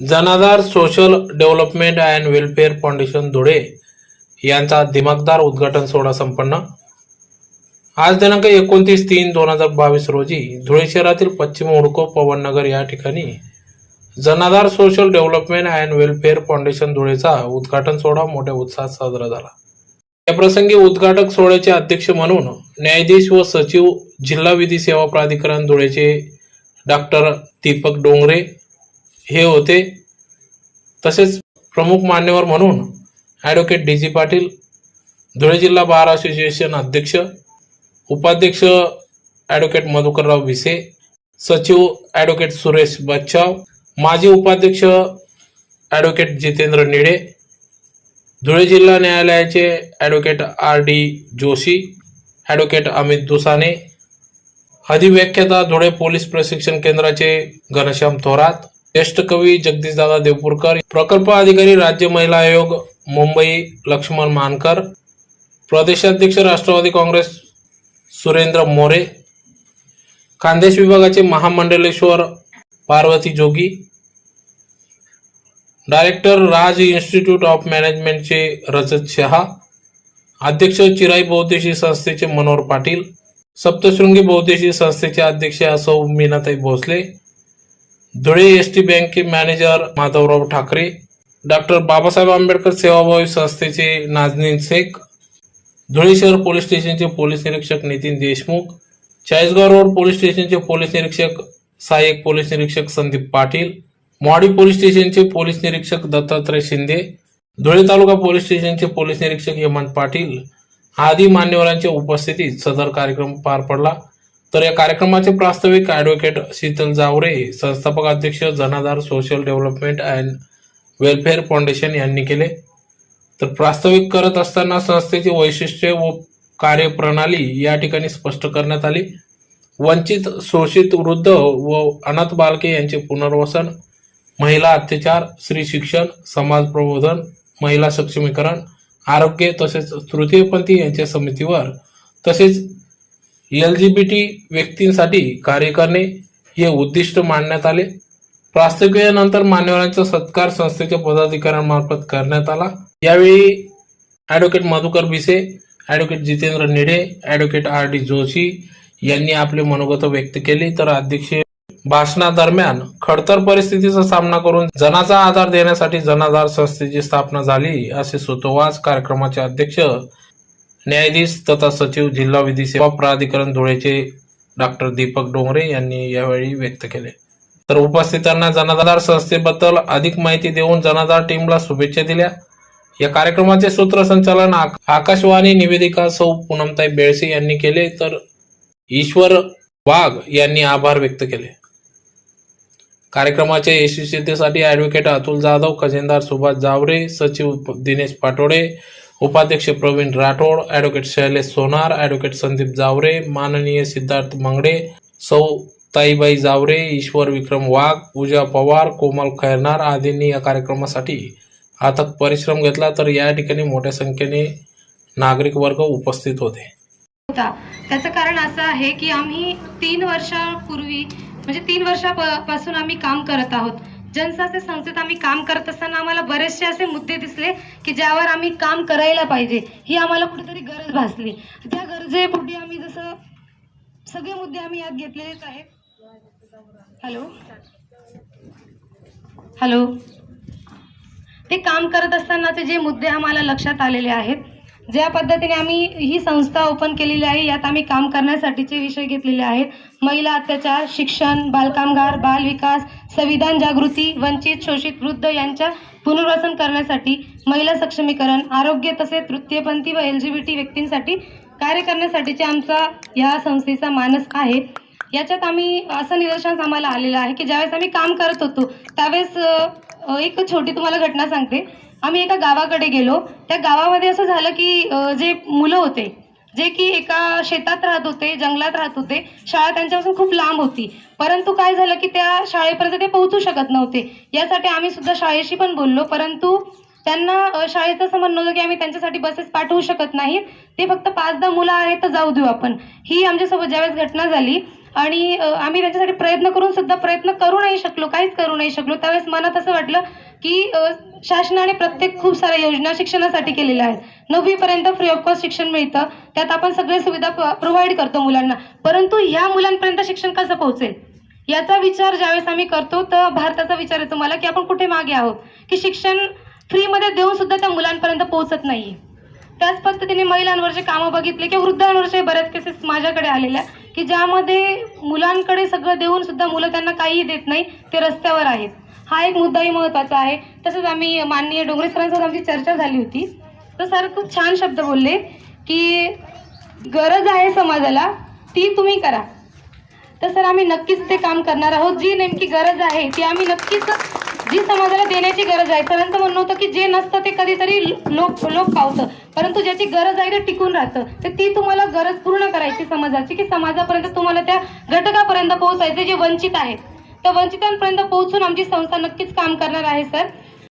Janadhar social development and welfare foundation Dhule यांचा दिमागदार उद्घाटन सोहळा संपन्न. आज दिनांक एकोणतीस तीन दोन हजार बावीस रोजी धुळे शहरातील पश्चिम हुडको पवननगर या ठिकाणी Janadhar social development and welfare foundation धुळेचा उद्घाटन सोहळा मोठ्या उत्साहात साजरा झाला. या प्रसंगी उद्घाटक सोहळ्याचे अध्यक्ष म्हणून न्यायाधीश व सचिव जिल्हा विधी सेवा प्राधिकरण धुळेचे डॉक्टर दीपक डोंगरे हे होते. तसेच प्रमुख मान्यवर म्हणून advocate D G Patil Dhule जिल्हा बार असोसिएशन अध्यक्ष उपाध्यक्ष ॲडव्होकेट मधुकरराव भिसे सचिव ॲडव्होकेट सुरेश बच्चाव माजी उपाध्यक्ष ॲडव्होकेट जितेंद्र निळे धुळे जिल्हा न्यायालयाचे advocate R D Joshi advocate Amit Dusane. अधिव्याख्याता Dhule police प्रशिक्षण केंद्राचे घनश्याम थोरात ज्येष्ठ कवी जगदीशदादा देवपूरकर प्रकल्प अधिकारी राज्य महिला आयोग मुंबई लक्ष्मण मानकर प्रदेशाध्यक्ष राष्ट्रवादी काँग्रेस सुरेंद्र मोरे खानदेश विभागाचे महामंडलेश्वर Parvati Jogi director Raj institute of मॅनेजमेंटचे Rajat Shah अध्यक्ष चिराई बौद्धेशी संस्थेचे मनोहर पाटील सप्तशृंगी बहुद्देशी संस्थेचे अध्यक्ष असो मीनाताई भोसले धुळे एस टी बँके मॅनेजर माधवराव ठाकरे डॉक्टर बाबासाहेब आंबेडकर सेवाभावी संस्थेचे नाजनीन शेख धुळे शहर पोलीस स्टेशनचे पोलीस निरीक्षक नितीन देशमुख चाळीसगाव रोड पोलीस स्टेशनचे पोलीस निरीक्षक सहाय्यक पोलीस निरीक्षक संदीप पाटील मोहाडी पोलीस स्टेशनचे पोलीस निरीक्षक दत्तात्रय शिंदे धुळे तालुका पोलीस स्टेशनचे पोलीस निरीक्षक हेमंत पाटील आदी मान्यवरांच्या उपस्थितीत सदर कार्यक्रम पार पडला. तर या कार्यक्रमाचे प्रास्ताविक ॲडव्होकेट शीतल जावरे संस्थापक अध्यक्ष Janadhar social development and welfare foundation यांनी केले. तर प्रास्ताविक करत असताना संस्थेची वैशिष्ट्ये व कार्यप्रणाली या ठिकाणी स्पष्ट करण्यात आली. वंचित शोषित वृद्ध व अनाथ बालके यांचे पुनर्वसन महिला अत्याचार स्त्री शिक्षण समाज प्रबोधन महिला सक्षमीकरण आरोग्य तसेच तृतीयपंथी यांच्या समितीवर तसेच एल जी बी टी व्यक्तींसाठी कार्य करणे हे उद्दिष्ट मांडण्यात आले. प्रास्ताविकेनंतर मान्यवरांचा सत्कार संस्थेच्या पदाधिकाऱ्यांमार्फत करण्यात आला. यावेळी advocate Madhukar Bhise advocate Jitendra Nidhe advocate R D Joshi यांनी आपले मनोगत व्यक्त केले. तर अध्यक्ष भाषणादरम्यान खडतर परिस्थितीचा सामना करून जनाचा आधार देण्यासाठी जनाधार संस्थेची स्थापना झाली असे सुतोवाच कार्यक्रमाचे अध्यक्ष न्यायाधीश तथा सचिव जिल्हा विधी सेवा प्राधिकरण धुळेचे डॉक्टर दीपक डोंगरे यांनी यावेळी व्यक्त केले. तर उपस्थितांना जनाधार संस्थेबद्दल अधिक माहिती देऊन जनाधार टीमला शुभेच्छा दिल्या. या कार्यक्रमाचे सूत्रसंचालन आकाशवाणी निवेदिका सौ पूनमताई बेळसे यांनी केले. तर ईश्वर वाघ यांनी आभार व्यक्त केले. कार्यक्रमाच्या यशस्वीतेसाठी ॲडव्होकेट अतुल जाधव खजिनदार सुभाष जावरे सचिव दिनेश पाटोडे उपाध्यक्ष प्रवीण राठोड ॲडव्होकेट शैलेश सोनार ॲडव्होकेट संदीप जावरे माननीय सिद्धार्थ मंगडे सौ ताईबाई जावरे ईश्वर विक्रम वाघ पूजा पवार कोमल खैरनार आदींनी या कार्यक्रमासाठी अथक परिश्रम घेतला तर या ठिकाणी मोठ्या संख्येने नागरिक वर्ग उपस्थित होते. त्याचं कारण असं आहे की आम्ही तीन वर्षापूर्वी म्हणजे तीन वर्षापासून आम्ही काम करत आहोत. जनसासे संस्थेत आम्ही काम करत असताना आम्हाला बरेचसे असे मुद्दे दिसले की ज्यावर आम्ही काम करायला पाहिजे. ही आम्हाला कुठेतरी गरज भासली. त्या गरजेपोटी आम्ही जसं सगळे मुद्दे आम्ही यात घेतलेलेच आहेत. हॅलो? हॅलो? ते काम करत असतानाचे जे मुद्दे आम्हाला लक्षात आलेले आहेत ज्या पद्धतीने आम्ही ही संस्था ओपन केलेली आहे यात आम्ही काम करण्यासाठीचे विषय घेतलेले आहेत. महिला अत्याचार शिक्षण बालकामगार बालविकास संविधान जागृती वंचित शोषित वृद्ध यांच्या पुनर्वसन करण्यासाठी महिला सक्षमीकरण आरोग्य तसेच तृतीयपंथी व एल जी बी टी व्यक्तींसाठी कार्य करण्यासाठीचे आमचा या संस्थेचा मानस आहे. याच्यात आम्ही असं निदर्शनास आम्हाला आलेलं आहे की ज्यावेळेस आम्ही काम करत होतो त्यावेळेस एक छोटी तुम्हाला घटना सांगते. आम्ही एका गावाकडे गेलो. त्या गावामध्ये असं झालं की जे मुलं होते जे की एका शेतात राहत होते जंगलात राहत होते. शाळा त्यांच्यापासून खूप लांब होती. परंतु काय झालं की त्या शाळेपर्यंत ते पोहोचू शकत नव्हते. यासाठी आम्ही सुद्धा शाळेशी पण बोललो. परंतु त्यांना शाळेचं असं म्हणणं होतं की आम्ही त्यांच्यासाठी बसेस पाठवू शकत नाहीत. ते फक्त पाच दहा मुलं आहेत तर जाऊ देऊ आपण. ही आमच्यासोबत ज्यावेळेस घटना झाली आणि आम्ही त्यांच्यासाठी प्रयत्न करून सुद्धा प्रयत्न करू नाही शकलो काहीच करू नाही शकलो. त्यावेळेस मनात असं वाटलं की शासनाने प्रत्येक खूप साऱ्या योजना शिक्षणासाठी केलेल्या आहेत. नववीपर्यंत फ्री ऑफ कॉस्ट शिक्षण मिळतं. त्यात आपण सगळे सुविधा प्रोव्हाइड करतो मुलांना. परंतु ह्या मुलांपर्यंत शिक्षण कसं पोहोचेल? याचा विचार ज्यावेळेस आम्ही करतो तर भारताचा विचार येतो मला की आपण कुठे मागे आहोत? की शिक्षण फ्रीमध्ये देऊन सुद्धा त्या मुलांपर्यंत पोहोचत नाही त्याच पद्धतीने महिलांवरचे कामं बघितले की वृद्धांवरचे बऱ्याच केसेस माझ्याकडे आलेल्या की ज्यामध्ये मुलांकडे सगळं देऊन सुद्धा मुलं त्यांना काहीही देत नाही ते रस्त्यावर आहेत. हा एक मुद्दाही महत्त्वाचा आहे. तसंच आम्ही माननीय डोंगरे सरांसोबत आमची चर्चा झाली होती. तर सर खूप छान शब्द बोलले की गरज आहे समाजाला ती तुम्ही करा. तर सर आम्ही नक्कीच ते काम करणार आहोत. जी नेमकी गरज आहे ती आम्ही नक्कीच जी समाजाला देण्याची गरज आहे सरांचं म्हणणं होतं की जे नसतं ते कधीतरी लोक लोक पावतं. परंतु ज्याची गरज आहे ते टिकून राहतं. तर ती तुम्हाला गरज पूर्ण करायची समाजाची की समाजापर्यंत तुम्हाला त्या घटकापर्यंत पोहोचायचे जे वंचित आहेत तर वंचितांपर्यंत पोहोचून आमची संस्था नक्कीच काम करणार आहे सर.